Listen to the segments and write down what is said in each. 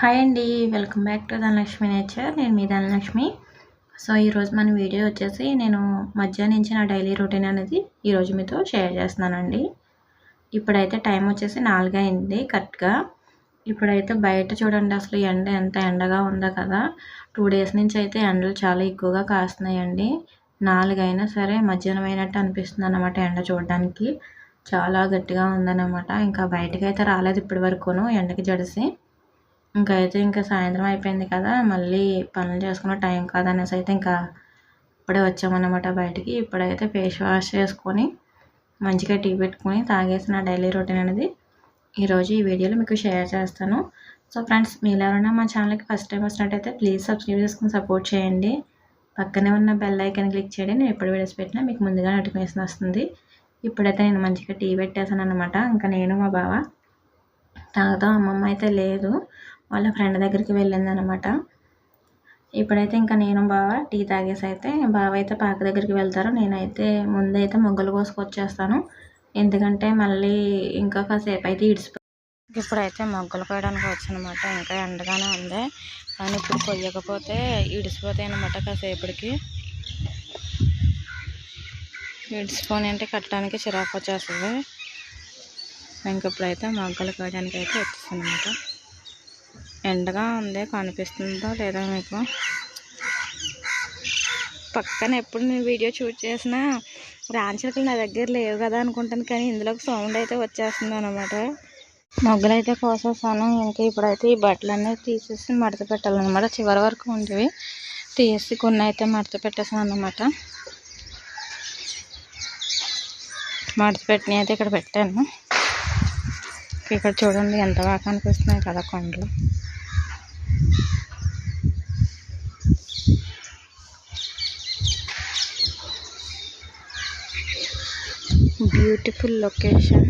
Hi అండి welcome back to Dhanalakshmi nature. నేను మీ ధనలక్ష్మి. సో ఈరోజు మన వీడియో వచ్చేసి నేను మధ్యాహ్నం నుంచి నా డైలీ రొటీన్ అనేది ఈరోజు మీతో షేర్ చేస్తున్నానండి. ఇప్పుడైతే టైం వచ్చేసి నాలుగు కరెక్ట్గా. ఇప్పుడైతే బయట చూడండి అసలు ఎండ ఎంత ఎండగా ఉందో కదా. టూ డేస్ నుంచి అయితే ఎండలు చాలా ఎక్కువగా కాస్తున్నాయండి. నాలుగైనా సరే మధ్యాహ్నం అయినట్టు అనిపిస్తుంది అన్నమాట ఎండ చూడడానికి. చాలా గట్టిగా ఉందన్నమాట. ఇంకా బయటకు అయితే రాలేదు ఇప్పటి వరకును ఎండకి జడిసి. ఇంకా అయితే ఇంకా సాయంత్రం అయిపోయింది కదా మళ్ళీ పనులు చేసుకున్న టైం కాదనేసి అయితే ఇంకా ఇప్పుడే వచ్చామన్నమాట బయటికి. ఇప్పుడైతే ఫేస్ వాష్ చేసుకొని మంచిగా టీ పెట్టుకొని తాగేసిన డైలీ రొటీన్ అనేది ఈరోజు ఈ వీడియోలో మీకు షేర్ చేస్తాను. సో ఫ్రెండ్స్ మీరు ఎవరైనా మా ఛానల్కి ఫస్ట్ టైం వచ్చినట్టయితే ప్లీజ్ సబ్స్క్రైబ్ చేసుకుని సపోర్ట్ చేయండి. పక్కనే ఉన్న బెల్ ఐకన్ క్లిక్ చేయండి నేను ఎప్పుడు వీడియోస్ పెట్టినా మీకు ముందుగా నోటిఫికేషన్ వస్తుంది. ఇప్పుడైతే నేను మంచిగా టీ పెట్టేసాను అనమాట ఇంకా నేను మా బావ తాగుతాం అమ్మమ్మ అయితే లేదు. వాళ్ళ ఫ్రెండ్ దగ్గరికి వెళ్ళిందనమాట. ఇప్పుడైతే ఇంకా నేను బావ టీ తాగేసి అయితే బావ అయితే పాక దగ్గరికి వెళ్తారు. నేనైతే ముందైతే మొగ్గలు కోసుకొచ్చేస్తాను. ఎందుకంటే మళ్ళీ ఇంకా కాసేపు అయితే ఇడిచిపో ఇప్పుడైతే మొగ్గలు కోయడానికి వచ్చనమాట. ఇంకా ఎండగానే ఉంది. కానీ ఇప్పుడు కొయ్యకపోతే ఇడిసిపోతాయి అనమాట కాసేపటికి. ఇడిసిపోని అంటే కట్టడానికి చిరాకు వచ్చేస్తుంది. ఇంక ఇప్పుడైతే మొగ్గలు కోయడానికి అయితే వచ్చేస్తుంది అనమాట ఎండగా ఉంది కనిపిస్తుందో లేదా మీకు? పక్కన ఎప్పుడు నేను వీడియో షూట్ చేసినా రాంచలకలు నా దగ్గర లేవు కదా అనుకుంటాను కానీ ఇందులోకి సౌండ్ అయితే వచ్చేస్తుంది అనమాట మొగ్గలు అయితే కోసేసాను ఇంకా ఇప్పుడైతే ఈ బట్టలన్నీ తీసేసి మడత పెట్టాలన్నమాట. చివరి వరకు ఉండేవి తీసి కొన్ని అయితే మడత పెట్టేసాను అనమాట మడత పెట్టిన అయితే ఇక్కడ పెట్టాను. ఇక్కడ చూడండి ఎంత బాగా కనిపిస్తున్నాయి కదా కొండలు. బ్యూటిఫుల్ లొకేషన్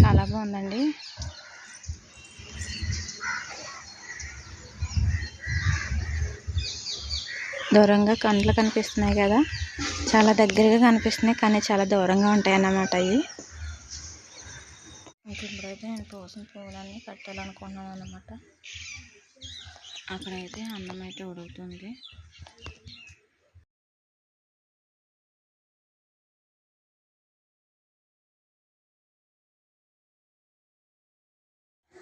చాలా బాగుందండి దూరంగా కండ్లు కనిపిస్తున్నాయి కదా. చాలా దగ్గరగా కనిపిస్తున్నాయి కానీ చాలా దూరంగా ఉంటాయి అన్నమాట అవి ఇప్పుడైతే నేను పోసిన పువ్వులన్నీ కట్టాలనుకున్నాను అనమాట అక్కడైతే అన్నం అయితే ఉడుకుతుంది.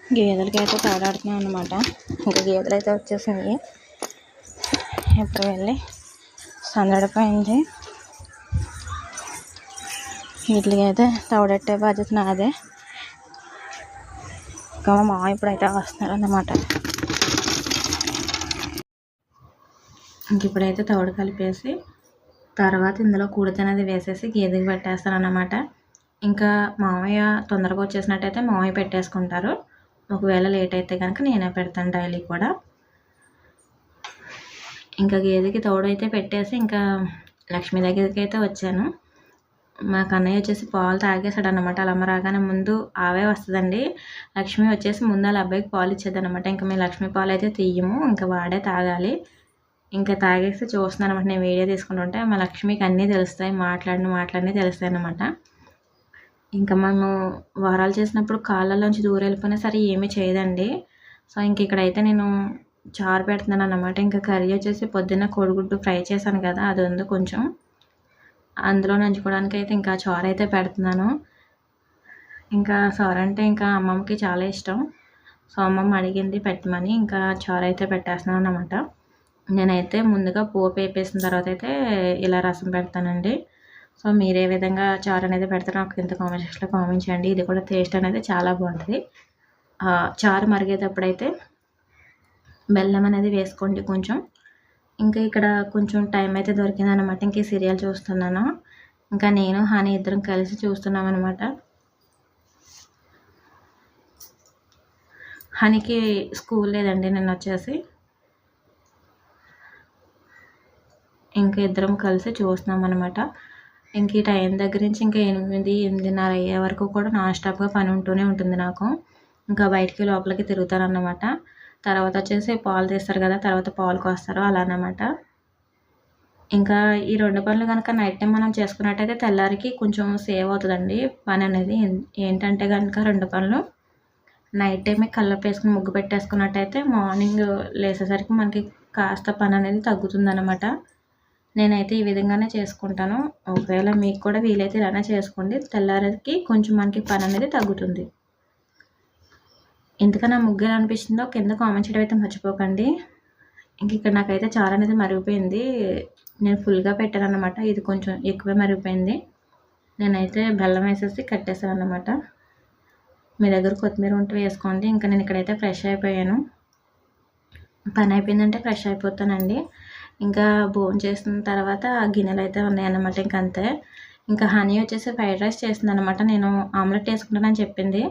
గేదెలకి అయితే తాడాడుతున్నాం అనమాట ఇంకా గేదెలు అయితే వచ్చేసాయి ఇప్పుడు వెళ్ళి సందడిపోయింది. వీటికి అయితే తౌడెట్టే బాధ్యత నాదే. ఇంకా మా మామ ఇప్పుడైతే వస్తున్నారు అన్నమాట ఇంక ఇప్పుడైతే తౌడు కలిపేసి తర్వాత ఇందులో కుడితనేది వేసేసి గేదెకి పెట్టేస్తారన్నమాట ఇంకా మామయ్య తొందరగా వచ్చేసినట్టయితే మామయ్య పెట్టేసుకుంటారు. ఒకవేళ లేట్ అయితే కనుక నేనే పెడతాను డైలీ కూడా. ఇంకా గేదెకి తోడు అయితే పెట్టేసి ఇంకా లక్ష్మి దగ్గరికి అయితే వచ్చాను. మా కన్నయ్య వచ్చేసి పాలు తాగేశాడు అనమాట అలా రాగానే ముందు ఆవే వస్తుందండి. లక్ష్మి వచ్చేసి ముందు వాళ్ళ అబ్బాయికి పాలు ఇచ్చేది అనమాట ఇంకా మేము లక్ష్మి పాలు అయితే తీయము ఇంకా వాడే తాగాలి. ఇంకా తాగేసి చూస్తున్నాను అనమాట నేను వీడియో తీసుకుంటుంటే మా లక్ష్మికి అన్నీ తెలుస్తాయి మాట్లాడిన మాట్లాడినవి తెలుస్తాయి అనమాట ఇంకా మేము వారాలు చేసినప్పుడు కాళ్ళలోంచి దూరం వెళ్ళిపోయినా సరే ఏమీ చేయదండి. సో ఇంక ఇక్కడైతే నేను చారు పెడుతున్నాను అనమాట ఇంకా కర్రీ వచ్చేసి పొద్దున్న కోడిగుడ్డు ఫ్రై చేశాను కదా అది ఉంది కొంచెం. అందులో నంచుకోవడానికి అయితే ఇంకా చారు అయితే పెడుతున్నాను. ఇంకా సార్ అంటే ఇంకా అమ్మమ్మకి చాలా ఇష్టం. సో అమ్మమ్మ అడిగింది పెట్టమని ఇంకా చారు అయితే పెట్టేస్తున్నాను అనమాట నేనైతే ముందుగా పోపు వేపేసిన తర్వాత అయితే ఇలా రసం పెడతానండి. సో మీరు ఏ విధంగా చారు అనేది పెడతారో నాకు ఇంత కామెంట్ సెక్షన్లో కామెంట్ చేయండి. ఇది కూడా టేస్ట్ అనేది చాలా బాగుంటుంది. చారు మరిగేటప్పుడు అయితే బెల్లం అనేది వేసుకోండి కొంచెం. ఇంకా ఇక్కడ కొంచెం టైం అయితే దొరికిందనమాట. ఇంక ఈ సీరియల్ చూస్తున్నాను. ఇంకా నేను హనీ ఇద్దరం కలిసి చూస్తున్నాం అనమాట హనీకి స్కూల్ లేదండి నిన్న వచ్చేసి. ఇంకా ఇద్దరం కలిసి చూస్తున్నాం అనమాట ఇంక ఈ టైం దగ్గర నుంచి ఇంకా ఎనిమిది ఎనిమిదిన్నర అయ్యే వరకు కూడా నాన్ స్టాప్గా పని ఉంటూనే ఉంటుంది నాకు. ఇంకా బయటికి లోపలికి తిరుగుతాను అన్నమాట తర్వాత వచ్చేసి పాలు తీస్తారు కదా తర్వాత పాలు కోస్తారు అలా అన్నమాట. ఇంకా ఈ రెండు పనులు కనుక నైట్ టైం మనం చేసుకున్నట్టయితే తెల్లారికి కొంచెం సేవ్ అవుతుందండి పని అనేది. ఏంటంటే కనుక రెండు పనులు నైట్ టైమే కళ్ళపు వేసుకుని ముగ్గు పెట్టేసుకున్నట్టయితే మార్నింగ్ లేసేసరికి మనకి కాస్త పని అనేది తగ్గుతుందన్నమాట. నేనైతే ఈ విధంగానే చేసుకుంటాను. ఒకవేళ మీకు కూడా వీలైతే ఇలానే చేసుకోండి. తెల్లారికి కొంచెం మనకి పని అనేది తగ్గుతుంది. ఎందుకన్నా ముగ్గురు అనిపించిందో అనిపిస్తుందో కింద కామెంట్ చేయడం అయితే మర్చిపోకండి. ఇంక ఇక్కడ నాకైతే చాలా అనేది మరిగిపోయింది. నేను ఫుల్గా పెట్టాను అనమాట ఇది కొంచెం ఎక్కువే మరిగిపోయింది. నేనైతే బెల్లం వేసేసి కట్టేసాను అనమాట మీ దగ్గర కొత్తిమీర ఉంటే వేసుకోండి. ఇంకా నేను ఇక్కడైతే ఫ్రెష్ అయిపోయాను. పని అయిపోయిందంటే ఫ్రెష్ అయిపోతానండి. ఇంకా భోజనం చేసిన తర్వాత గిన్నెలు అయితే ఉన్నాయన్నమాట ఇంక అంతే. ఇంకా హనీ వచ్చేసి ఫ్రైడ్ రైస్ చేసింది అనమాట నేను ఆమ్లెట్ వేసుకుంటానని చెప్పింది.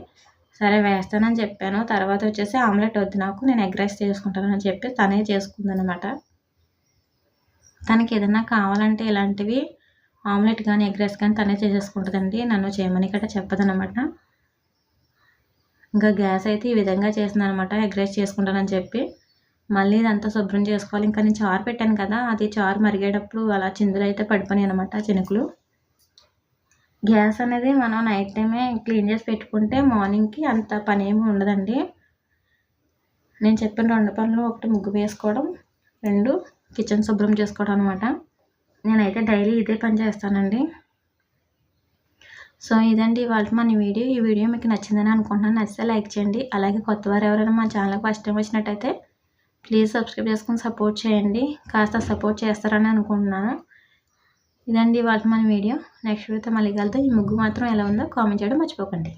సరే వేస్తానని చెప్పాను. తర్వాత వచ్చేసి ఆమ్లెట్ వద్దు నాకు నేను ఎగ్ రైస్ చేసుకుంటానని చెప్పి తనే చేసుకుందనమాట తనకి ఏదైనా కావాలంటే ఇలాంటివి ఆమ్లెట్ కానీ ఎగ్ రైస్ కానీ తనే చేసేసుకుంటుందండి. నన్ను చేయమని గట్రా చెప్పదనమాట ఇంకా గ్యాస్ అయితే ఈ విధంగా చేసింది అనమాట ఎగ్ రైస్ చేసుకుంటానని చెప్పి. మళ్ళీ ఇదంతా శుభ్రం చేసుకోవాలి. ఇంకా నేను చారు పెట్టాను కదా అది చారు మరిగేటప్పుడు అలా చిందులు అయితే పడిపోయాయి అనమాట చినుకులు. గ్యాస్ అనేది మనం నైట్ టైమే క్లీన్ చేసి పెట్టుకుంటే మార్నింగ్కి అంత పని ఏమి ఉండదండి. నేను చెప్పిన రెండు పనులు ఒకటి ముగ్గు వేసుకోవడం రెండు కిచెన్ శుభ్రం చేసుకోవడం అనమాట నేనైతే డైలీ ఇదే పని చేస్తానండి. సో ఇదండి ఇవాళ మన వీడియో. ఈ వీడియో మీకు నచ్చిందని అనుకుంటున్నాను. నచ్చితే లైక్ చేయండి. అలాగే కొత్త వారు ఎవరైనా మా ఛానల్కి ఫస్ట్ టైం వచ్చినట్టయితే ప్లీజ్ సబ్స్క్రైబ్ చేసుకుని సపోర్ట్ చేయండి. కాస్త సపోర్ట్ చేస్తారని అనుకుంటున్నాను. ఇదండి వాళ్ళ మన వీడియో. నెక్స్ట్ వీడియోతో మళ్ళీ కలుద్దాం. ఈ ముగ్గు మాత్రం ఎలా ఉందో కామెంట్ చేయడం మర్చిపోకండి.